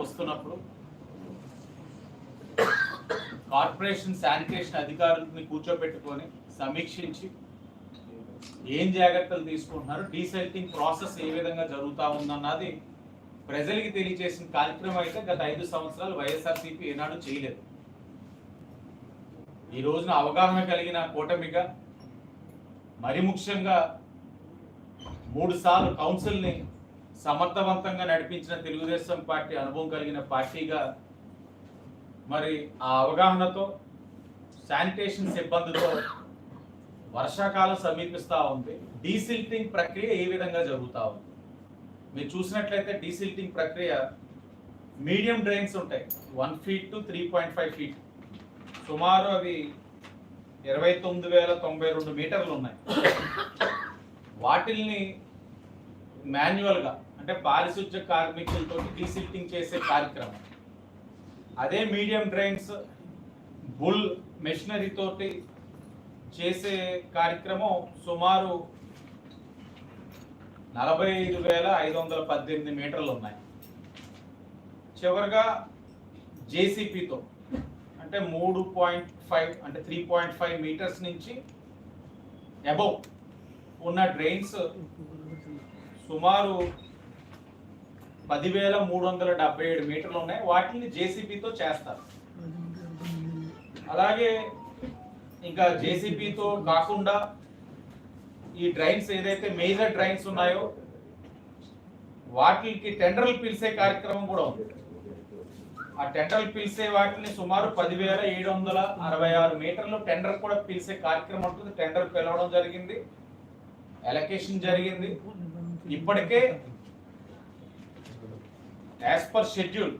వస్తున్నప్పుడు corporation sanitation అధికారులని కూర్చోబెట్టుకొని సమీక్షించి ఏం జాగ్రత్తలు తీసుకుంటున్నారు? డీసెల్టింగ్ ప్రాసెస్ ఏ విధంగా జరుగుతూ ఉందన్నది ప్రజలకి తెలియజేసిన కార్యక్రమం అయితే గత ఐదు సంవత్సరాలు వైఎస్ఆర్సీపీ ఏనాడు చేయలేదు. ఈ రోజున అవగాహన కలిగిన కూటమిగా మరి ముఖ్యంగా మూడు సార్లు కౌన్సిల్ని సమర్థవంతంగా నడిపించిన తెలుగుదేశం పార్టీ అనుభవం కలిగిన పార్టీగా మరి ఆ అవగాహనతో శానిటేషన్ సిబ్బందితో వర్షాకాలం సమీపిస్తూ ఉంది. డీసిల్టింగ్ ప్రక్రియ ఏ విధంగా జరుగుతూ ఉంది? మీరు చూసినట్లయితే డీసిల్టింగ్ ప్రక్రియ మీడియం డ్రైన్స్ ఉంటాయి. One feet to three point five feet. సుమారు అవి ఇరవై తొమ్మిది వేల తొంభై రెండు మీటర్లు ఉన్నాయి. వాటిల్ని మాన్యువల్గా అంటే పారిశుద్ధ్య కార్మికులతో డీసిల్టింగ్ చేసే కార్యక్రమం. అదే మీడియం డ్రైన్స్ బుల్ మెషినరీతోటి చేసే కార్యక్రమం సుమారు నలభై ఐదు వేల ఐదు వందల పద్దెనిమిది మీటర్లు ఉన్నాయి. చివరిగా జేసీపీతో అంటే మూడు పాయింట్ ఫైవ్ అంటే త్రీ పాయింట్ ఫైవ్ మీటర్స్ నుంచి అబౌవ్ ఉన్న డ్రైన్స్ సుమారు పదివేల మూడు వందల డెబ్బై ఏడు మీటర్లు ఉన్నాయి. వాటిని జేసీబీతో చేస్తారు. అలాగే ఇంకా జేసీబీతో కాకుండా ఈ డ్రైన్స్ ఏదైతే మేజర్ డ్రైన్స్ ఉన్నాయో వాటికి టెండర్లు పిలిచే కార్యక్రమం కూడా ఉంది. ఆ టెండర్లు పిలిచే వాటిని సుమారు పదివేల ఏడు వందల అరవై ఆరు మీటర్లు టెండర్ కూడా పిలిచే కార్యక్రమం ఉంటుంది. టెండర్ పిలవడం జరిగింది. ఎలకేషన్ జరిగింది. ఇప్పటికే యాజ్ పర్ షెడ్యూల్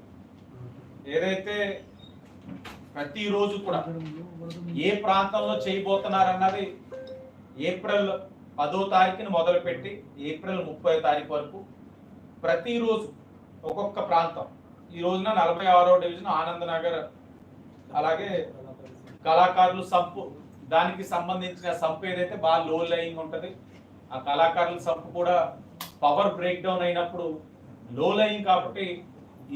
ఏదైతే ప్రతిరోజు కూడా ఏ ప్రాంతంలో చేయబోతున్నారన్నది ఏప్రిల్ పదో తారీఖుని మొదలుపెట్టి ఏప్రిల్ ముప్పై తారీఖు వరకు ప్రతిరోజు ఒక్కొక్క ప్రాంతం. ఈ రోజున నలభై ఆరో డివిజన్ ఆనంద్ నగర్ అలాగే కళాకారులు సంపు దానికి సంబంధించిన సంపు ఏదైతే బాగా లో లయింగ్ ఉంటుంది ఆ కళాకారుల సంపు కూడా పవర్ బ్రేక్ డౌన్ అయినప్పుడు లో లయింగ్ కాబట్టి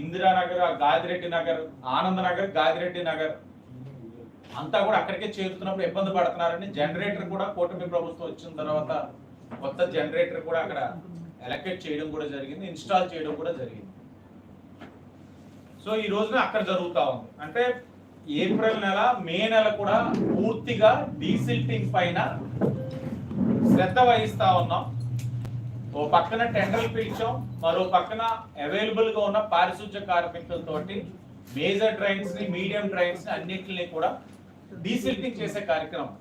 ఇందిరానగర్ గాదిరెడ్డి నగర్ ఆనంద్ నగర్ గాదిరెడ్డి నగర్. అంతా కూడా అక్కడికే చేరుతున్నప్పుడు ఇబ్బంది పడుతున్నారని జనరేటర్ కూడా కూటమి ప్రభుత్వం వచ్చిన తర్వాత కొత్త జనరేటర్ కూడా అక్కడ ఎలక్ట్ చేయడం కూడా జరిగింది ఇన్స్టాల్ చేయడం కూడా జరిగింది. సో ఈ రోజున అక్కడ జరుగుతా ఉంది. అంటే ఏప్రిల్ నెల మే నెల కూడా పూర్తిగా డీసిల్టింగ్ పైన శ్రద్ధ వహిస్తా ఉన్నాం. ఓ పక్కన టెండర్లు పిలిచాం మరో పక్కన అవైలబుల్గా ఉన్న పారిశుధ్య కార్మికులతోటి మేజర్ డ్రైన్స్ని మీడియం డ్రైన్స్ని అన్నింటినీ కూడా డీసిల్టింగ్ చేసే కార్యక్రమం.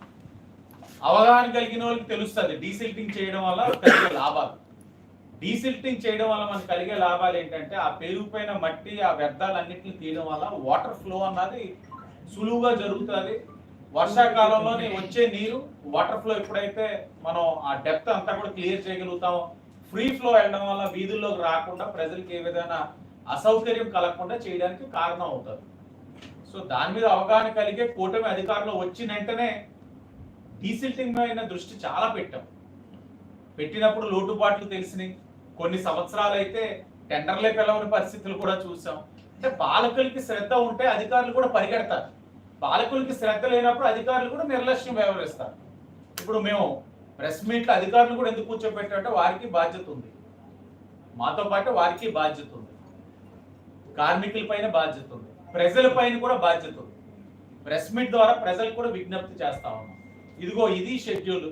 అవగాహన కలిగిన వాళ్ళకి తెలుస్తుంది డీసిల్టింగ్ చేయడం వల్ల కలిగే లాభాలు. డీసిల్టింగ్ చేయడం వల్ల మనకు కలిగే లాభాలు ఏంటంటే ఆ పెరిగిపోయిన మట్టి ఆ వ్యర్థాలన్నింటిని తీయడం వల్ల వాటర్ ఫ్లో అన్నది సులువుగా జరుగుతుంది. వర్షాకాలంలోనే వచ్చే నీరు వాటర్ ఫ్లో ఎప్పుడైతే మనం ఆ డెప్త్ అంతా కూడా క్లియర్ చేయగలుగుతామో ఫ్రీ ఫ్లో వెళ్ళడం వల్ల వీధుల్లోకి రాకుండా ప్రజలకు ఏ విధంగా అసౌకర్యం కలగకుండా చేయడానికి కారణం అవుతుంది. సో దాని మీద అవగాహన కలిగే కూటమి అధికారంలో వచ్చిన వెంటనే డీసిల్టింగ్ పైన దృష్టి చాలా పెట్టాం. పెట్టినప్పుడు లోటుపాట్లు తెలిసినాయి. కొన్ని సంవత్సరాలు అయితే టెండర్లే పిలవని పరిస్థితులు కూడా చూసాం. అంటే బాలకులకి శ్రద్ధ ఉంటే అధికారులు కూడా పరిగెడతారు. బాలకులకి శ్రద్ధ లేనప్పుడు అధికారులు కూడా నిర్లక్ష్యం వ్యవహరిస్తారు. ఇప్పుడు మేము ప్రెస్ మీట్లో అధికారులు కూడా ఎందుకు కూర్చోబెట్టారంటే వారికి బాధ్యత ఉంది. మాతో పాటు వారికి బాధ్యత ఉంది. కార్మికుల పైన బాధ్యత ఉంది. ప్రజల పైన కూడా బాధ్యత ఉంది. ప్రెస్ మీట్ ద్వారా ప్రజలు కూడా విజ్ఞప్తి చేస్తా ఉన్నాం. ఇదిగో ఇది షెడ్యూల్.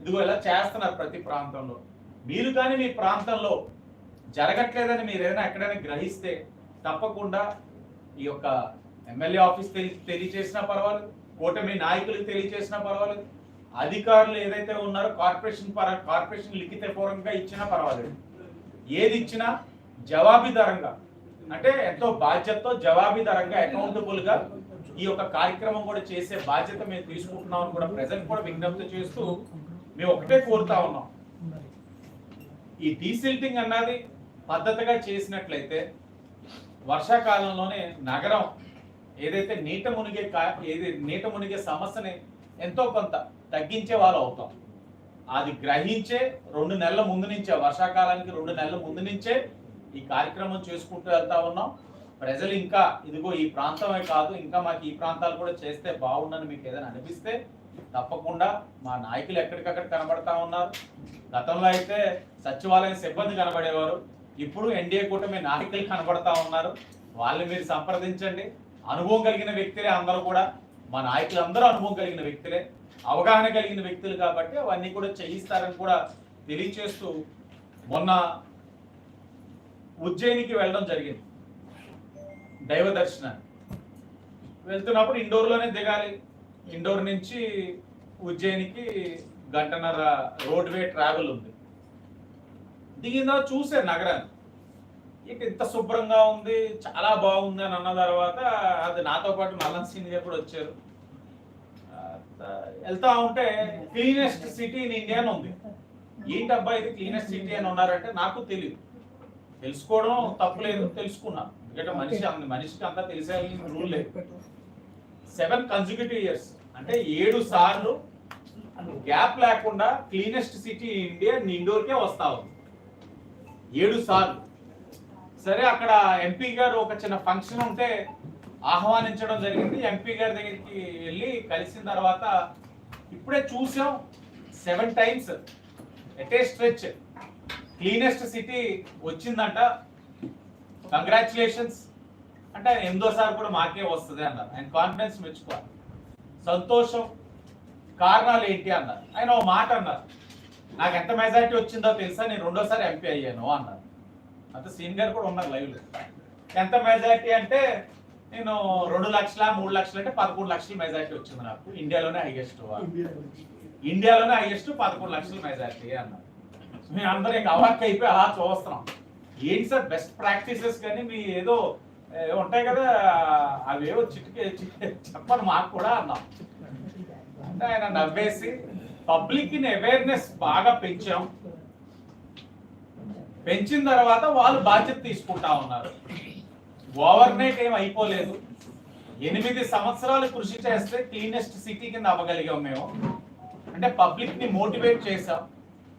ఇదిగో ఇలా చేస్తున్నారు ప్రతి ప్రాంతంలో. మీరు కానీ మీ ప్రాంతంలో జరగట్లేదని మీరు ఏదైనా ఎక్కడైనా గ్రహిస్తే తప్పకుండా ఈ యొక్క ఎమ్మెల్యే ఆఫీస్ తెలి తెలియచేసినా పర్వాలేదు. కూటమి నాయకులకు తెలియచేసినా పర్వాలేదు. అధికారులు ఏదైతే ఉన్నారో కార్పొరేషన్ పర కార్పొరేషన్ లిఖిత పూర్వకంగా ఇచ్చినా పర్వాలేదు. ఏది ఇచ్చినా జవాబీదారంగా అంటే ఎంతో బాధ్యతతో జవాబీదారంగా అకౌంటబుల్గా ఈ యొక్క కార్యక్రమం కూడా చేసే బాధ్యత మేము తీసుకుంటున్నామని కూడా ప్రజలకు కూడా విజ్ఞప్తి చేస్తూ మేము ఒకటే కోరుతా ఉన్నాం. ఈ డీసిల్టింగ్ అన్నది పద్ధతిగా చేసినట్లయితే వర్షాకాలంలోనే నగరం ఏదైతే నీట మునిగే కా- ఏది నీట మునిగే సమస్యని ఎంతో కొంత తగ్గించే వాళ్ళు అవుతాం. అది గ్రహించే రెండు నెలల ముందు నుంచే వర్షాకాలానికి రెండు నెలల ముందు నుంచే ఈ కార్యక్రమం చేసుకుంటూ వెళ్తా ఉన్నాం. ప్రజలు ఇంకా ఇదిగో ఈ ప్రాంతమే కాదు ఇంకా మాకు ఈ ప్రాంతాలు కూడా చేస్తే బాగుండని మీకు ఏదైనా అనిపిస్తే తప్పకుండా మా నాయకులు ఎక్కడికక్కడ కనబడతా ఉన్నారు. గతంలో అయితే సచివాలయం సిబ్బంది కనబడేవారు ఇప్పుడు ఎన్డీఏ కూటమి నాయకులు కనబడతా ఉన్నారు. వాళ్ళని మీరు సంప్రదించండి. అనుభవం కలిగిన వ్యక్తులే అందరూ కూడా మా నాయకులు అందరూ అనుభవం కలిగిన వ్యక్తులే. అవగాహన కలిగిన వ్యక్తులు కాబట్టి అవన్నీ కూడా చేయిస్తారని కూడా తెలియచేస్తూ మొన్న ఉజ్జయినికి వెళ్ళడం జరిగింది. దైవ దర్శనానికి. వెళ్తున్నప్పుడు ఇండోర్లోనే దిగాలి. ఇండోర్ నుంచి ఉజ్జయినికి గంటన్నర రోడ్వే ట్రావెల్ ఉంది. దిగిన తర్వాత చూసే నగరాన్ని. ఇక ఇంత శుభ్రంగా ఉంది చాలా బాగుంది అని అన్న తర్వాత అది నాతో పాటు మల్లన్ సీనియర్ కూడా వచ్చారు. వెళ్తా ఉంటే క్లీనెస్ట్ సిటీ ఇన్ ఇండియా అని ఉంది. ఏంటబ్బా ఇది క్లీనెస్ట్ సిటీ అని ఉన్నారంటే నాకు తెలియదు తెలుసుకోవడం తప్పులేదు తెలుసుకున్నాను ఎందుకంటే మనిషి మనిషికి అంతా తెలిసే రూల్ లేదు. సెవెన్ కన్సిక్యూటివ్ ఇయర్స్ అంటే ఏడు సార్లు గ్యాప్ లేకుండా క్లీనెస్ట్ సిటీ ఇండియా ఇండోర్కే వస్తా ఉంది. ఏడు సార్లు. సరే అక్కడ ఎంపీ గారు ఒక చిన్న ఫంక్షన్ ఉంటే ఆహ్వానించడం జరిగింది. ఎంపీ గారి దగ్గరికి వెళ్ళి కలిసిన తర్వాత ఇప్పుడే చూసాం seven times at a stretch cleanest city వచ్చిందంట. కంగ్రాచులేషన్స్ అంటే ఆయన ఎనిమిదోసారి కూడా మాకే వస్తుంది అన్నారు. ఆయన కాన్ఫిడెన్స్ మెచ్చుకోవాలి. సంతోషం. కారణాలు ఏంటి అన్నారు. ఆయన ఒక మాట అన్నారు. నాకు ఎంత మెజారిటీ వచ్చిందో తెలుసా? నేను రెండోసారి ఎంపీ అయ్యాను అన్నారు. అంత సీన్ గారు కూడా ఉన్నారు లైవ్లో. ఎంత మెజారిటీ అంటే నేను రెండు లక్షల మూడు లక్షలు అంటే పదకొండు లక్షల మెజారిటీ వచ్చింది నాకు. ఇండియాలోనే హైయెస్ట్ ఇండియాలోనే హైయెస్ట్ పదకొండు లక్షల మెజారిటీ అన్నారు మేము అందరం ఇంకా అవాక్ అయిపోయి అలా చూస్తున్నాం. ఏంటి సార్ బెస్ట్ ప్రాక్టీసెస్ కానీ మీ ఏదో ఉంటాయి కదా అవేవో చిటికే చెప్పను మాకు కూడా అన్నాం. అంటే ఆయన నవ్వేసి పబ్లిక్ అవేర్నెస్ బాగా పెంచాం. పెంచిన తర్వాత వాళ్ళు బాధ్యత తీసుకుంటా ఉన్నారు. ఓవర్ నైట్ ఏం అయిపోలేదు. ఎనిమిది సంవత్సరాలు కృషి చేస్తే క్లీనెస్ట్ సిటీ కింద అవ్వగలిగాం మేము. అంటే పబ్లిక్ని మోటివేట్ చేసాం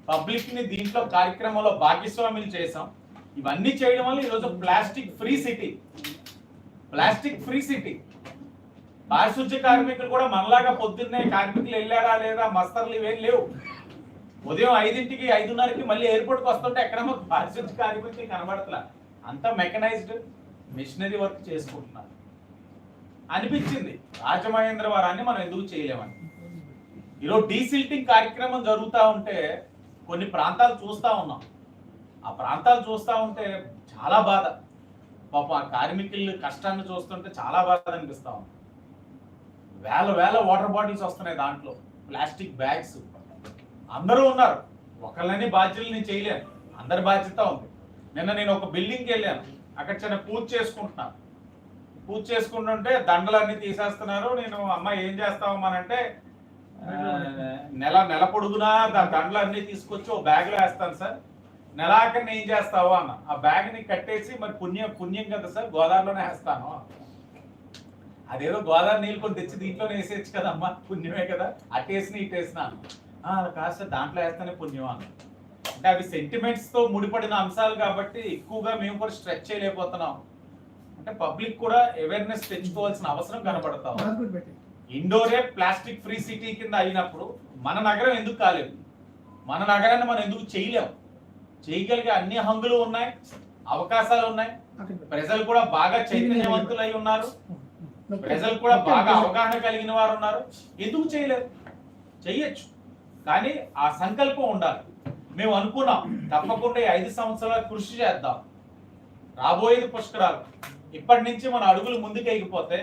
పబ్లిక్ని దీంట్లో కార్యక్రమంలో భాగస్వాములు చేసాం ఇవన్నీ చేయడం వల్ల ఈరోజు plastic free city. Plastic free city. పారిశుద్ధ్య కార్మికులు కూడా మనలాగా పొద్దున్నే కార్మికులు వెళ్ళారా లేదా? మస్తర్లు ఇవేం లేవు. ఉదయం ఐదింటికి ఐదున్నరకి మళ్ళీ ఎయిర్పోర్ట్కి వస్తుంటే ఎక్కడేమో పారిశుద్ధ్య కార్మికులు కనబడట్లా? అంతా మెకనైజ్డ్ మిషనరీ వర్క్ చేసుకుంటున్నారు అనిపించింది. రాజమహేంద్రవరాన్ని మనం ఎందుకు చేయలేమని. ఈరోజు డీసిల్టింగ్ కార్యక్రమం జరుగుతూ ఉంటే కొన్ని ప్రాంతాలు చూస్తూ ఉన్నాం. ఆ ప్రాంతాలు చూస్తూ ఉంటే చాలా బాధ. పాపం ఆ కార్మికులు కష్టాన్ని చూస్తుంటే చాలా బాధ అనిపిస్తా ఉంది. వేల వేల వాటర్ బాటిల్స్ వస్తున్నాయి దాంట్లో. Plastic bags. అందరూ ఉన్నారు. ఒకళ్ళని బాధ్యతలు నేను చేయలేను అందరి బాధ్యత ఉంది. నిన్న నేను ఒక బిల్డింగ్కి వెళ్ళాను. అక్కడ చిన్న పూజ చేసుకుంటున్నాను. పూజ చేసుకుంటుంటే దండలన్నీ తీసేస్తున్నారు. నేను అమ్మ ఏం చేస్తామనంటే అంటే నెల నెల పొడుగునా దండలన్నీ తీసుకొచ్చి ఓ బ్యాగ్లో వేస్తాను సార్. నెలాఖరిని ఏం చేస్తావు అన్న. ఆ బ్యాగ్ని కట్టేసి మరి పుణ్యం పుణ్యం కదా సార్ గోదావరిలోనే వేస్తాను. అదేదో గోదావరి నీళ్ళు కొన్ని తెచ్చి దీంట్లోనే వేసేయచ్చు కదమ్మా పుణ్యమే కదా. అట్టేసి ఇట్టేసినాను అలా అది దాంట్లో వేస్తానే పుణ్యం అన్న. అంటే అవి సెంటిమెంట్స్తో ముడిపడిన అంశాలు కాబట్టి ఎక్కువగా మేము కూడా స్ట్రెచ్ చేయలేకపోతున్నాం. అంటే పబ్లిక్ కూడా అవేర్నెస్ తెచ్చుకోవాల్సిన అవసరం కనబడతాం ఇండోరే ప్లాస్టిక్ ఫ్రీ సిటీ కింద అయినప్పుడు మన నగరం ఎందుకు కాలేదు? మన నగరాన్ని మనం ఎందుకు చేయలేం? చేయగలిగే అన్ని హంగులు ఉన్నాయి అవకాశాలు ఉన్నాయి. ప్రజలు కూడా బాగా చైతన్యవంతులై ఉన్నారు. ప్రజలు కూడా బాగా అవగాహన కలిగిన వారు ఉన్నారు. ఎందుకు చేయలేదు? చెయ్యొచ్చు. కానీ ఆ సంకల్పం ఉండాలి. మేము అనుకున్నాం తప్పకుండా ఈ ఐదు సంవత్సరాలు కృషి చేద్దాం. రాబోయేది పుష్కరాలు. ఇప్పటి నుంచి మన అడుగులు ముందుకెగిపోతే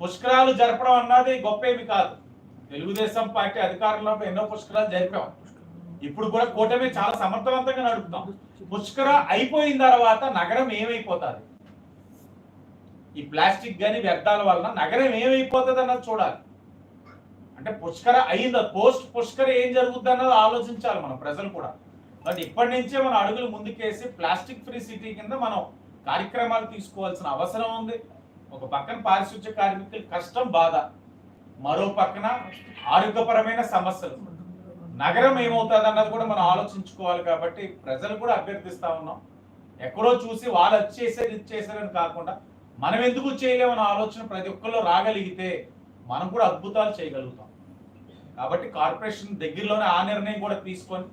పుష్కరాలు జరపడం అన్నది గొప్ప ఏమి కాదు. తెలుగుదేశం పార్టీ అధికారంలో ఎన్నో పుష్కరాలు జరిపాం. ఇప్పుడు కూడా కూటమి చాలా సమర్థవంతంగా నడుపుతాం. పుష్కర అయిపోయిన తర్వాత నగరం ఏమైపోతుంది? ఈ ప్లాస్టిక్ గాని వ్యర్థాల వలన నగరం ఏమైపోతుంది అన్నది చూడాలి. అంటే పుష్కర అయిందా? పోస్ట్ పుష్కర ఏం జరుగుద్ది అన్నది ఆలోచించాలి మనం ప్రజలు కూడా. బట్ ఇప్పటి నుంచే మన అడుగులు ముందుకేసి ప్లాస్టిక్ ఫ్రీ సిటీ కింద మనం కార్యక్రమాలు తీసుకోవాల్సిన అవసరం ఉంది. ఒక పక్కన పారిశుద్ధ్య కార్మికుల కష్టం బాధ. మరో పక్కన ఆరోగ్యపరమైన సమస్యలు. నగరం ఏమవుతుంది అన్నది కూడా మనం ఆలోచించుకోవాలి కాబట్టి ప్రజలు కూడా అభ్యర్థిస్తా ఉన్నాం. ఎక్కడో చూసి వాళ్ళు అది చేసేది ఇది చేశారని కాకుండా మనం ఎందుకు చేయలేమన్న ఆలోచన ప్రతి ఒక్కరిలో రాగలిగితే మనం కూడా అద్భుతాలు చేయగలుగుతాం. కాబట్టి కార్పొరేషన్ దగ్గరలోనే ఆ నిర్ణయం కూడా తీసుకొని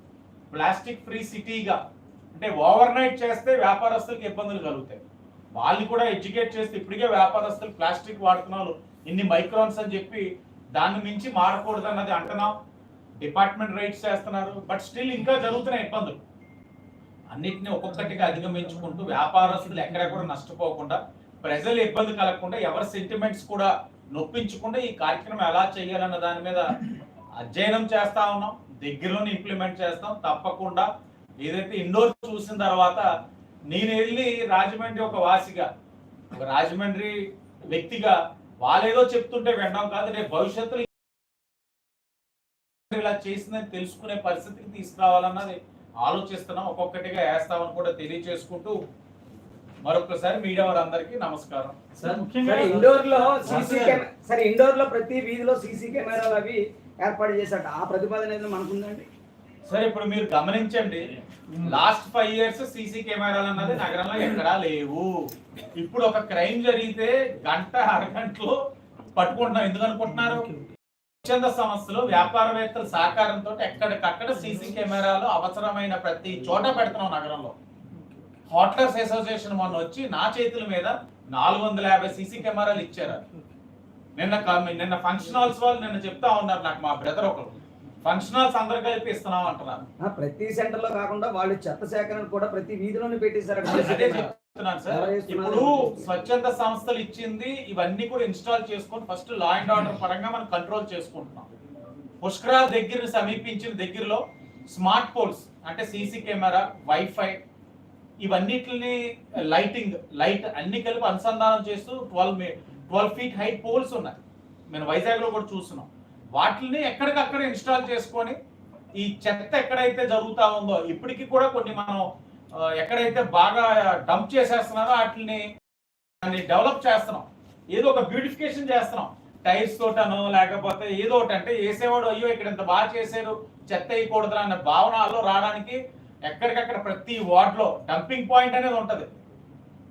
ప్లాస్టిక్ ఫ్రీ సిటీగా అంటే ఓవర్ నైట్ చేస్తే వ్యాపారస్తులకు ఇబ్బందులు కలుగుతాయి. వాళ్ళు కూడా ఎడ్యుకేట్ చేస్తే ఇప్పటికే వ్యాపారస్తులు ప్లాస్టిక్ వాడుతున్నారు. ఇన్ని మైక్రాన్స్ అని చెప్పి దాన్ని మించి మారకూడదు అన్నది అంటున్నాం. డిపార్ట్మెంట్ రైట్స్ చేస్తున్నారు. బట్ స్టిల్ ఇంకా జరుగుతున్నాయి ఇబ్బందులు. అన్నిటిని ఒక్కొక్కటిగా అధిగమించుకుంటూ వ్యాపారస్తులు ఎక్కడెక్కడ నష్టపోకుండా ప్రజలు ఇబ్బంది కలగకుండా ఎవరి సెంటిమెంట్స్ కూడా నొప్పించకుండా ఈ కార్యక్రమం ఎలా చేయాలన్న దాని మీద అధ్యయనం చేస్తా ఉన్నాం దగ్గరలోనే ఇంప్లిమెంట్ చేస్తాం. తప్పకుండా ఏదైతే ఇండోర్ చూసిన తర్వాత నేను వెళ్ళి రాజమండ్రి ఒక వాసిగా ఒక రాజమండ్రి వ్యక్తిగా వాళ్ళేదో చెప్తుంటే వినడం కాదు. రేపు భవిష్యత్తులో ఇలా చేసిందని తెలుసుకునే పరిస్థితికి తీసుకురావాలన్నది ఆలోచిస్తున్నాం. ఒక్కొక్కటిగా వేస్తామని కూడా తెలియజేసుకుంటూ మరొకసారి మీడియా వారందరికీ నమస్కారం. సార్ ముఖ్యంగా సార్ ఇండోర్లో సీసీ కెమెరా సార్ ఇండోర్లో ప్రతి వీధిలో సీసీ కెమెరాలు అవి ఏర్పాటు చేశాట ఆ ప్రతిపాదన ఏదో మనకుందండి? సరే ఇప్పుడు మీరు గమనించండి. లాస్ట్ ఫైవ్ ఇయర్స్ సీసీ కెమెరాలు అన్నది నగరంలో ఎక్కడా లేవు. ఇప్పుడు ఒక క్రైమ్ జరిగితే గంట అరగంటలో పట్టుకుంటున్నాం. ఎందుకు అనుకుంటున్నారు? స్వచ్ఛంద సంస్థలు వ్యాపారవేత్తల సహకారంతో ఎక్కడికక్కడ సీసీ కెమెరాలు అవసరమైన ప్రతి చోట పెడుతున్నాం నగరంలో. హోటలర్స్ అసోసియేషన్ మొన్న వచ్చి నా చేతుల మీద నాలుగు వందల యాభై సీసీ కెమెరాలు ఇచ్చారు. నిన్న నిన్న ఫంక్షన్ హాల్స్ వాళ్ళు నిన్న చెప్తా ఉన్నారు నాకు మా బ్రదర్ ఒకరు. ఫంక్షన్ హాల్స్ అందరు కలిపి ఇస్తున్నాం అంటున్నారు. ప్రతి సెంటర్లో కాకుండా వాళ్ళు చెత్త సేకరణ కూడా ప్రతి వీధిలోనే పెట్టేశారు. అదే చెప్తున్నాను సార్. ఇప్పుడు స్వచ్ఛంద సంస్థలు ఇచ్చింది ఇవన్నీ కూడా ఇన్స్టాల్ చేసుకొని ఫస్ట్ లా అండ్ ఆర్డర్ పరంగా మనం కంట్రోల్ చేసుకుంటున్నాం. పుష్కరాల దగ్గర సమీపించిన దగ్గరలో స్మార్ట్ పోల్స్ అంటే సీసీ కెమెరా వైఫై ఇవన్నిటిని లైటింగ్ లైట్ అన్ని కలిపి అనుసంధానం చేస్తూ twelve twelve feet height poles ఉన్నాయి. మేము వైజాగ్లో కూడా చూస్తున్నాం. వాటిని ఎక్కడికక్కడ ఇన్స్టాల్ చేసుకొని ఈ చెత్త ఎక్కడైతే జరుగుతూ ఉందో ఇప్పటికి కూడా కొన్ని మనం ఎక్కడైతే బాగా డంప్ చేసేస్తున్నారో వాటిని దాన్ని డెవలప్ చేస్తున్నాం. ఏదో ఒక బ్యూటిఫికేషన్ చేస్తున్నాం. టైర్స్ తోటనో లేకపోతే ఏదో ఒకటి అంటే వేసేవాడు అయ్యో ఇక్కడ ఇంత బాగా చేశారు చెత్త వేయకూడదు అనే భావనలో రావడానికి ఎక్కడికక్కడ ప్రతి వార్డులో డంపింగ్ పాయింట్ అనేది ఉంటుంది.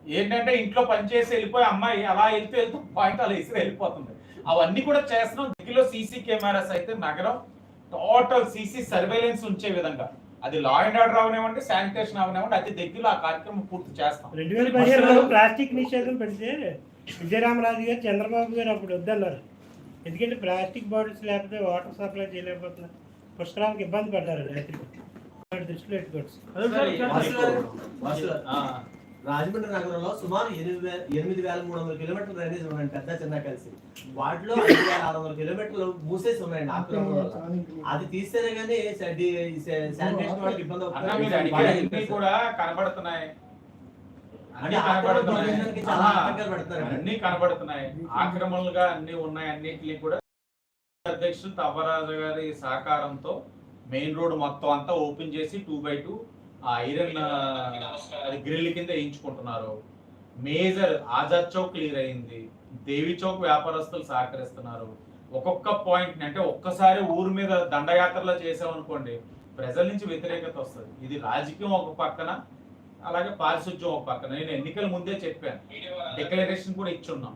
ఏంటంటే ఇంట్లో పనిచేసి వెళ్ళిపోయి అమ్మాయి అలా వెళ్తూ వెళ్తూ పాయింట్ అలా ఇసురు వెళ్ళిపోతుంది. అవన్నీ కూడా చేస్తున్నాం. దిగులో సీసీ కెమెరాస్ అయితే నగరం టోటల్ సీసీ సర్వేలెన్స్ ఉంచే విధంగా. అది లా అండ్ ఆర్డర్ అవనివ్వండి శానిటేషన్ అవనివ్వండి అతి దగ్గరలో ఆ కార్యక్రమం పూర్తి చేస్తాం. రెండు వేల పదిహేనులో ప్లాస్టిక్ నిషేధం పెడితే విజయరామరాజు గారు చంద్రబాబు గారు అప్పుడు వద్దన్నారు. ఎందుకంటే ప్లాస్టిక్ బాటిల్స్ లేకపోతే వాటర్ సప్లై చేయలేకపోతున్నారు. పుష్కరాలకు ఇబ్బంది పడ్డారు రైతులు. దృష్టిలో పెట్టుకోవచ్చు. వాసు వాసు రాజమండ్రి నగరంలో సుమారు ఎనిమిది వేల ఎనిమిది వేల మూడు వందల కిలోమీటర్ల డ్రైనేజ్ ఉన్నాయండి పెద్ద చిన్న కలిసి. వాటిలో ఐదు వేల ఆరు వందల కిలోమీటర్లు మూసేసి ఉన్నాయండి ఆక్రమణ వల్ల. అది తీస్తేనే కానీ శానిటేషన్ వాళ్ళకి ఇబ్బంది అవుతుంది. కూడా కనబడుతున్నాయి. అన్ని కనబడుతున్నాయి. ఆక్రమణలుగా అన్ని ఉన్నాయి అన్నిటిని కూడా. అధ్యక్షులు తవ్వరాజు గారి సహకారంతో మెయిన్ రోడ్ మొత్తం అంతా ఓపెన్ చేసి టూ బై టూ ఆ ఐరన్ అది గ్రిల్ కింద వేయించుకుంటున్నారు. మేజర్ ఆజాద్ చౌక్ క్లియర్ అయింది. దేవి చౌక్ వ్యాపారస్తులు సహకరిస్తున్నారు. ఒక్కొక్క పాయింట్ అంటే ఒక్కసారి ఊరు మీద దండయాత్రలో చేసామనుకోండి ప్రజల నుంచి వ్యతిరేకత వస్తుంది. ఇది రాజకీయం ఒక పక్కన అలాగే పారిశుద్ధ్యం ఒక పక్కన. నేను ఎన్నికల ముందే చెప్పాను. డిక్లరేషన్ కూడా ఇచ్చున్నాం.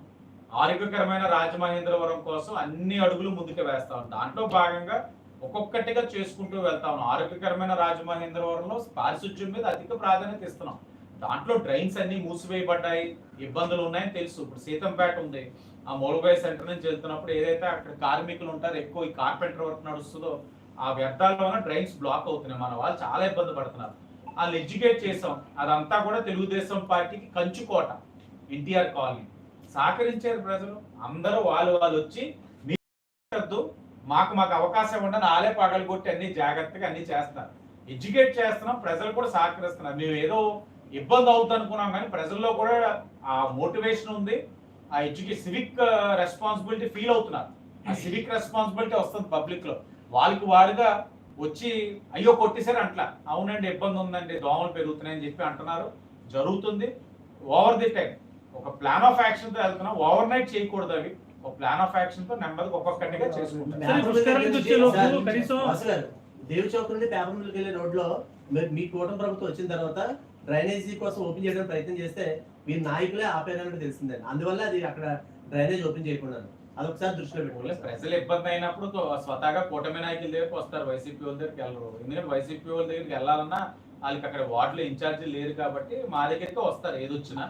ఆరోగ్యకరమైన రాజమహేంద్రవరం కోసం అన్ని అడుగులు ముందుకు వేస్తాం దాంట్లో భాగంగా ఒక్కొక్కటిగా చేసుకుంటూ వెళ్తా ఉన్నాం. ఆరోగ్యకరమైన రాజమహేంద్రవరంలో పారిశుద్ధ్యం మీద అధిక ప్రాధాన్యత ఇస్తున్నాం. దాంట్లో డ్రైన్స్ అన్ని మూసివేయబడ్డాయి. ఇబ్బందులు ఉన్నాయని తెలుసు. ఇప్పుడు సీతంపేట ఉంది. ఆ మూలబాయి సెంటర్ నుంచి వెళ్తున్నప్పుడు ఏదైతే అక్కడ కార్మికులు ఉంటారో ఎక్కువ ఈ కార్పెంటర్ వర్క్ నడుస్తుందో ఆ వ్యర్థాల వల్ల డ్రైన్స్ బ్లాక్ అవుతున్నాయి. మన వాళ్ళు చాలా ఇబ్బంది పడుతున్నారు. వాళ్ళు ఎడ్యుకేట్ చేసాం అదంతా కూడా తెలుగుదేశం పార్టీకి కంచుకోట ఎన్టీఆర్ కాలనీ. సహకరించారు ప్రజలు. అందరూ వాళ్ళు వాళ్ళు వచ్చి మాకు మాకు అవకాశం ఉండని ఆలే పగలు కొట్టి అన్ని జాగ్రత్తగా అన్ని చేస్తున్నారు. ఎడ్యుకేట్ చేస్తున్నాం ప్రజలు కూడా సహకరిస్తున్నారు. మేము ఏదో ఇబ్బంది అవుతుంది అనుకున్నాం కానీ ప్రజల్లో కూడా ఆ మోటివేషన్ ఉంది. ఆ ఎడ్యుకే సివిక్ రెస్పాన్సిబిలిటీ ఫీల్ అవుతున్నారు. ఆ సివిక్ రెస్పాన్సిబిలిటీ వస్తుంది పబ్లిక్లో వాళ్ళకి వారుగా వచ్చి అయ్యో కొట్టేశారు అంట్లా. అవునండి ఇబ్బంది ఉందండి దోమలు పెరుగుతున్నాయని చెప్పి అంటున్నారు. జరుగుతుంది. ఓవర్ ది టైం ఒక ప్లాన్ ఆఫ్ యాక్షన్తో వెళ్తున్నాం. ఓవర్ నైట్ చేయకూడదు అవి. ఒక ప్లాన్ ఆఫ్ యాక్షన్తో నెమ్మదిగా ఒక్కొక్కటిగా చేసుకుంటాం సరే, పుష్కరాలకు వచ్చే లోపు సార్, కనీసం- వాసు గారు, దేవి చౌక్ నుండి పేపర్ మిల్కి వెళ్ళే రోడ్లో మీరు మీ కూటమి ప్రభుత్వం వచ్చిన తర్వాత డ్రైనేజీ కోసం ఓపెన్ చేయడానికి ప్రయత్నం చేస్తే మీ నాయకులే ఆపారని తెలిసిందండి. అందువల్ల అది అక్కడ డ్రైనేజ్ ఓపెన్ చేయకుండా అది ఒకసారి దృష్టిలో పెట్టుకోవాలి ప్రజలు ఇబ్బంది అయినప్పుడు స్వతహాగా కూటమి నాయకుల దగ్గరికి వస్తారు వైసీపీ వాళ్ళ దగ్గరికి వెళ్ళరు. ఎందుకంటే వైసీపీ వాళ్ళ దగ్గరికి వెళ్ళాలన్నా వాళ్ళకి అక్కడ వార్డులో ఇన్ఛార్జీలు లేరు కాబట్టి మా దగ్గరికి వస్తారు ఏది వచ్చినా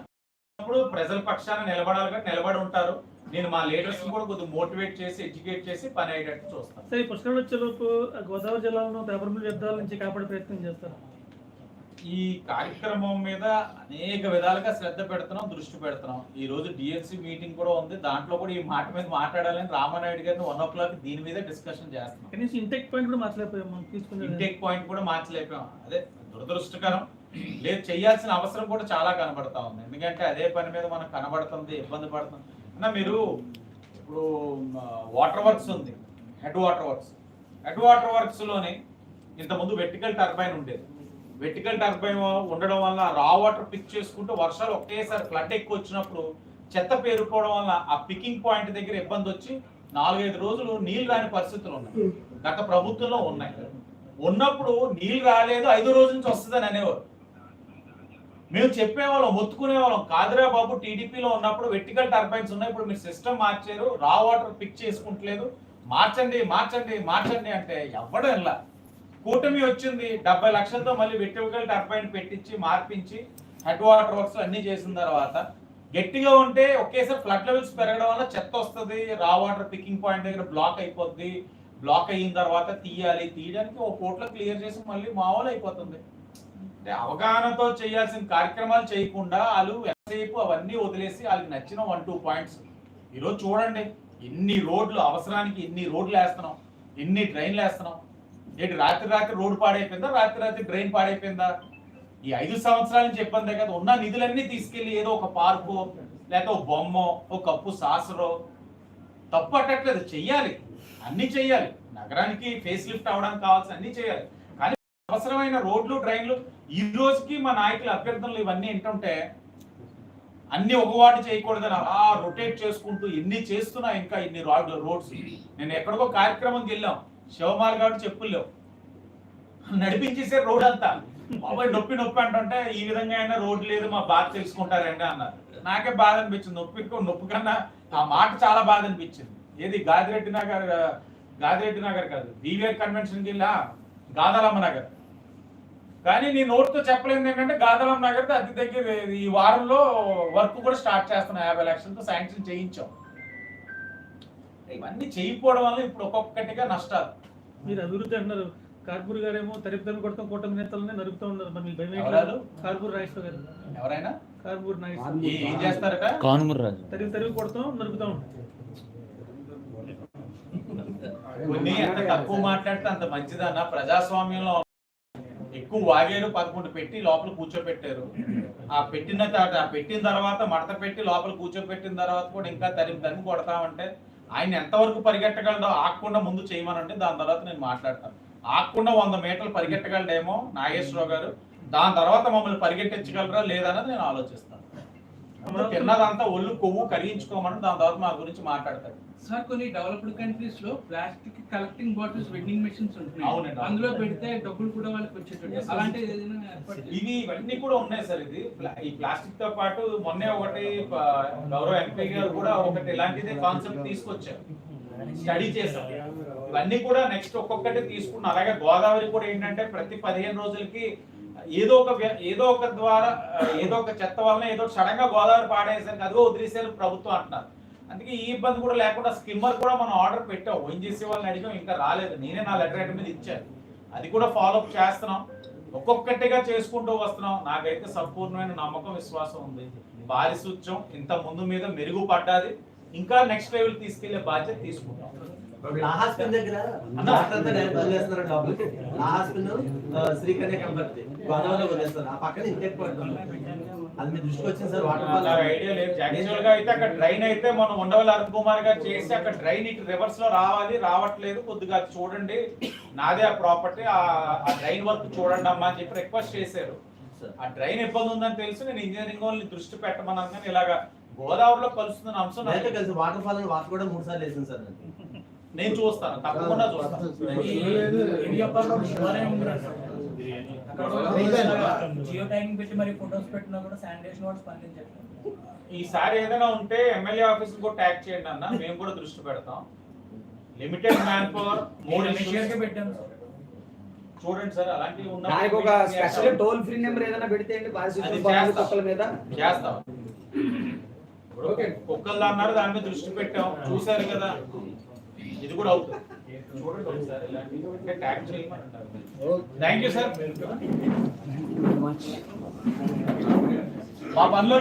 అప్పుడు ప్రజల పక్షాన నిలబడాలి కాబట్టి నిలబడి ఉంటారు. నేను మా లీడర్స్ కూడా కొద్దిగా మోటివేట్ చేసి ఎడ్యుకేట్ చేసి పని అయ్యేటట్టు చూస్తాను. సరే ఈ పుష్కరాలు వచ్చేలోపు గోదావరి జిల్లాలో పేపర్ మిల్ యుద్ధాల నుంచి కాపాడే ప్రయత్నం చేస్తారు? ఈ కార్యక్రమం మీద అనేక విధాలుగా శ్రద్ధ పెడుతున్నాం దృష్టి పెడుతున్నాం. ఈ రోజు డిఎల్సి మీటింగ్ కూడా ఉంది. దాంట్లో కూడా ఈ మాట మీద మాట్లాడాలని రామానాయుడు గారిని వన్ ఓ క్లాక్ దీని మీద డిస్కషన్ చేస్తున్నాం. కనీసం ఇంటెక్ పాయింట్ కూడా మార్చలేకపోయాం మనం ఇంటెక్ పాయింట్ కూడా మార్చలేకపోయాం. అదే దురదృష్టకరం. లేదు చేయాల్సిన అవసరం కూడా చాలా కనబడతా ఉంది. ఎందుకంటే అదే పని మీద మనకు కనబడుతుంది ఇబ్బంది పడుతుంది. అన్న మీరు ఇప్పుడు వాటర్ వర్క్స్ ఉంది. Head water works head water వర్క్స్లోని ఇంతకుముందు వెర్టికల్ టర్బైన్ ఉండేది. వెర్టికల్ టర్బైన్ ఉండడం వల్ల రా వాటర్ పిక్ చేసుకుంటూ వర్షాలు ఒకేసారి ఫ్లడ్ ఎక్కువ వచ్చినప్పుడు చెత్త పేరుకోవడం వల్ల ఆ పికింగ్ పాయింట్ దగ్గర ఇబ్బంది వచ్చి నాలుగైదు రోజులు నీళ్ళు రాని పరిస్థితులు ఉన్నాయి. గత ప్రభుత్వంలో ఉన్నాయి. ఉన్నప్పుడు నీళ్ళు రాలేదు ఐదు రోజు నుంచి వస్తుందని అనేవారు. మేము చెప్పేవాళ్ళం మొత్తుకునే వాళ్ళం కాదురా బాబు టీడీపీలో ఉన్నప్పుడు వెర్టికల్ టర్బైన్స్ ఉన్నాయి. ఇప్పుడు మీరు సిస్టమ్ మార్చారు రా వాటర్ పిక్ చేసుకుంటలేదు. మార్చండి మార్చండి మార్చండి అంటే ఎవ్వడం ఇలా కూటమి వచ్చింది డెబ్బై లక్షలతో మళ్ళీ వెర్టికల్ టర్బైన్ పెట్టించి మార్పించి హెడ్ వాటర్ వర్క్స్ అన్ని చేసిన తర్వాత గట్టిగా ఉంటే ఒకేసారి ఫ్లడ్ లెవెల్స్ పెరగడం వల్ల చెత్త వస్తుంది రా వాటర్ పికింగ్ పాయింట్ దగ్గర బ్లాక్ అయిపోద్ది. బ్లాక్ అయిన తర్వాత తీయాలి తీయడానికి ఒక కోట్లో క్లియర్ చేసి మళ్ళీ మామూలు అయిపోతుంది. అవగాహనతో చేయాల్సిన కార్యక్రమాలు చేయకుండా వాళ్ళు ఎంతసేపు అవన్నీ వదిలేసి వాళ్ళకి నచ్చిన వన్ టూ పాయింట్స్ ఈరోజు చూడండి ఎన్ని రోడ్లు అవసరానికి ఎన్ని రోడ్లు వేస్తున్నాం ఎన్ని డ్రైన్లు వేస్తున్నాం. ఏంటి రాత్రి రాత్రి రోడ్డు పాడైపోయిందా రాత్రి రాత్రి డ్రైన్ పాడైపోయిందా? ఈ ఐదు సంవత్సరాల నుంచి కదా ఉన్న నిధులన్నీ తీసుకెళ్ళి ఏదో ఒక పార్కు లేకపోతే ఒక బొమ్మ ఒక కప్పు సాసరో. తప్పు అట్టట్లేదు చెయ్యాలి. అన్ని చెయ్యాలి. నగరానికి ఫేస్ లిఫ్ట్ అవడానికి కావాల్సిన అన్ని చేయాలి అవసరమైన రోడ్లు డ్రైన్లు. ఈ రోజుకి మా నాయకుల అభ్యర్థనలు ఇవన్నీ ఏంటంటే అన్ని ఒక వాటి చేయకూడదని అలా రొటేట్ చేసుకుంటూ ఎన్ని చేస్తున్నా ఇంకా ఇన్ని రాడ్లు రోడ్స్. నేను ఎక్కడికో కార్యక్రమంకి వెళ్ళాం. శివమాల గారు చెప్పులు నడిపించేసే రోడ్ అంతా. బాబాయ్ నొప్పి నొప్పి అంటుంటే ఈ విధంగా అయినా రోడ్ లేదు మా బాధ తెలుసుకుంటారండి అన్నారు. నాకే బాధ అనిపించింది. నొప్పి నొప్పి కన్నా ఆ మాట చాలా బాధ అనిపించింది. ఏది గాదిరెడ్డి నగర్ గాదిరెడ్డి నగర్ కాదు బీవీఆర్ కన్వెన్షన్ జిల్లా గాదలమ్మ నగర్. కానీ నీ నోట్తో చెప్పలేదు ఏంటంటే గాదలమ్మ నగర్ అతి దగ్గర ఈ వారంలో వర్క్ కూడా స్టార్ట్ చేస్తున్నాం. యాభై లక్షలతో శాంక్షన్ చేయించాం. ఇవన్నీ చేయకపోవడం వల్ల ఇప్పుడు ఒక్కొక్కటిగా నష్టాలు. మీరు అభివృద్ధి అంటున్నారు. కార్పూర్ గారేమో తరిపి తరిపి కొడతాం కూటమి నేతలనే నరుకుతూ ఉన్నారు. మరి మీకు భయం? ఏంటి? కార్పూర్ నాగేశ్వర గారు. ఎవరైనా? కార్పూర్ నాగేశ్వర ఏ- చేస్తారట కానుమూరు రాజు. తరిపి తరిపి కొడతాం నరుకుతాం కొన్ని ఎంత తక్కువ మాట్లాడితే అంత మంచిదన్న ప్రజాస్వామ్యంలో ఎక్కువ వాగారు పదకొండు పెట్టి లోపల కూర్చోపెట్టారు. ఆ పెట్టిన తర్వాత ఆ పెట్టిన తర్వాత మడత పెట్టి లోపల కూర్చోపెట్టిన తర్వాత కూడా ఇంకా తరిమి తరిమి కొడతామంటే ఆయన ఎంతవరకు పరిగెట్టగలడో ఆకుండా ముందు చేయమనంటే దాని తర్వాత నేను మాట్లాడతాను. ఆకుండా వంద మీటర్లు పరిగెట్టగలడేమో నాగేశ్వరరావు గారు దాని తర్వాత మమ్మల్ని పరిగెట్టించగలరా లేదన్నది నేను ఆలోచిస్తాను. తిన్నదంతా ఒళ్ళు కొవ్వు కరిగించుకోమని దాని తర్వాత మా గురించి మాట్లాడతారు సార్ కొన్ని డెవలప్డ్ కంట్రీస్లో plastic collecting bottles vending machines ఉంటున్నాయి. అందులో పెడితే డబ్బులు కూడా వాళ్ళకి వచ్చేటట్టు. చేయాలి. ఇవి ఇవన్నీ కూడా ఉన్నాయి సార్ ఇది. ఈ ప్లాస్టిక్తో పాటు మొన్నే ఒకటి గౌరవ ఎంపీ గారు కూడా ఒకటి ఇలాంటిదే కాన్సెప్ట్ తీసుకొచ్చారు. స్టడీ చేశాం ఇవన్నీ కూడా నెక్స్ట్ ఒక్కొక్కటి తీసుకున్నాం. అలాగే గోదావరి కూడా ఏంటంటే ప్రతి పదిహేను రోజులకి ఏదో ఒక వ్య- ఏదో ఒక ద్వారా ఏదో ఒక చెత్త వలన ఏదో సడన్గా గోదావరి పాడేసరికి అదిగో వదిలేసారు ప్రభుత్వం అంటున్నారు. అందుకే ఈ ఇబ్బంది కూడా లేకుండా స్కిమ్మర్ కూడా మనం ఆర్డర్ పెట్టాం. ఓఎన్జీసీ వాళ్ళని అడిగాం ఇంకా రాలేదు. నేనే నా లెటర్ ఐటమ్ మీద ఇచ్చాను. అది కూడా ఫాలోఅప్ చేస్తున్నాం. ఒక్కొక్కటిగా చేసుకుంటూ వస్తున్నాం. నాకైతే సంపూర్ణమైన నమ్మకం విశ్వాసం ఉంది. పారిశుధ్యం ఇంత ముందు మీద మెరుగుపడ్డాది. ఇంకా నెక్స్ట్ లెవెల్ తీసుకెళ్ళే బాధ్యత తీసుకుంటాం. లాహాస్పిన్ దగ్గర అన్న. వాటర్ అంతా డైరెక్ట్ వదిలేస్తున్నారు డబ్బులు లాహాస్పిన్ శ్రీకన్య కంపర్తి గోదావరిలో వదిలేస్తారు ఆ పక్కన ఇంకెక్ పాయింట్ ఉంది. అది మీ దృష్టికి వచ్చింది సార్ వాటర్ ఫాల్ నాకు ఐడియా లేదు. యాక్చువల్గా అయితే అక్కడ డ్రైన్ అయితే మనం ఉండవల్లి అరుణ్ కుమార్ గారు చేసి అక్కడ డ్రైన్ ఇటు రివర్స్లో రావాలి రావట్లేదు. కొద్దిగా చూడండి. నాదే ఆ ప్రాపర్టీ ఆ డ్రైన్ వర్క్ చూడండి అమ్మా అని చెప్పి రిక్వెస్ట్ చేశారు. ఆ డ్రైన్ ఇబ్బంది ఉందని తెలిసి. నేను ఇంజనీరింగ్ వాళ్ళని దృష్టి పెట్టమన్నాను కానీ ఇలాగా గోదావరిలో కలుస్తున్న అంశం కలిసి వాటర్ ఫాల్ వాటర్ కూడా మూడు సార్లు వేసింది సార్. నేను చూస్తాను తప్పకుండా చూస్తాను. జియో ట్యాగింగ్ పెట్టి మరి ఫొటోస్ పెట్టినా కూడా శానిటేషన్ వాడు స్పందించట్లేదు. ఈసారి ఏదైనా ఉంటే ఎమ్మెల్యే ఆఫీస్ కూడా ట్యాగ్ చేయండి అన్న. మేము కూడా దృష్టి పెడతాం. లిమిటెడ్ మ్యాన్ పవర్ మూడు. పెట్టాం సార్ చూడండి సార్ అలాంటివి ఉన్న దానికి ఒక స్పెషల్ టోల్ ఫ్రీ నెంబర్ ఏదైనా పెడితే అండి. కుక్కల మీద? చేస్తాం. కుక్కలు అన్నారు దాని మీద దృష్టి పెట్టాం. చూశారు కదా. ఇది కూడా అవుతుంది. చూడండి ఇలాంటివి ఉంటే ట్యాగ్ థ్యాంక్ యూ సార్ మా పనిలో